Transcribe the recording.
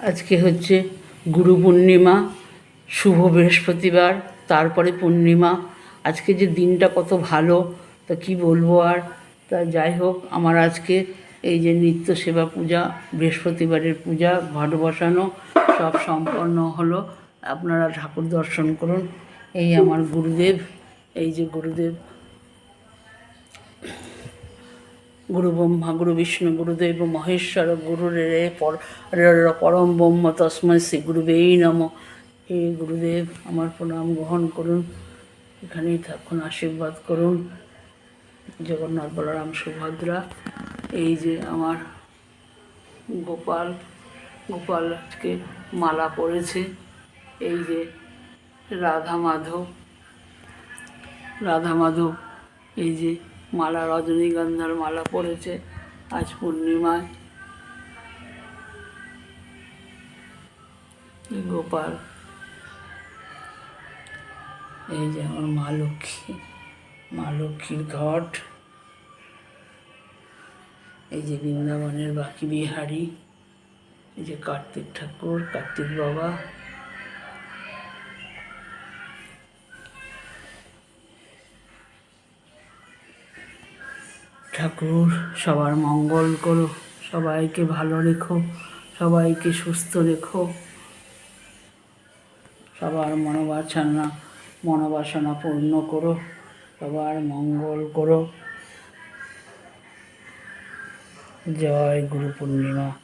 আজকে হচ্ছে গুরু পূর্ণিমা, শুভ বৃহস্পতিবার, তারপরে পূর্ণিমা। আজকে যে দিনটা কত ভালো, তা কি বলব আর? তা যাই হোক, আমার আজকে এই যে নিত্য সেবা পূজা, বৃহস্পতিবারের পূজা, ঘট বসানো, সব সম্পন্ন হলো। আপনারা ঠাকুর দর্শন করুন। এই আমার গুরুদেব, এই যে গুরুদেব গুরু ব্রহ্মা গুরু বিষ্ণু গুরুদেব মহেশ্বর গুরু রে পর রে র পরম ব্রহ্ম তস্মৈ শ্রী গুরুবেই নম হে গুরুদেব আমার প্রণাম গ্রহণ করুন। এখানেই থাকুন, আশীর্বাদ করুন। জগন্নাথ বলরাম সুভদ্রা। এই যে আমার গোপাল গোপাল আজকে মালা পরেছে। এই যে রাধা মাধব রাধা মাধব, এই যে মালা রজনীগন্ধার মালা পরেছে আজ পূর্ণিমায়। গোপাল, এই যে আমার মা লক্ষ্মী, মা লক্ষ্মীর ঘট, এই যে বৃন্দাবনের বাকি বিহারি এই যে কার্তিক ঠাকুর, কার্তিক বাবা ঠাকুর, সবার মঙ্গল করো, সবাইকে ভালো রেখো, সবাইকে সুস্থ রেখো। সবার মনোবাসনা মনোবাসনা পূর্ণ করো, সবার মঙ্গল করো। জয় গুরু পূর্ণিমা।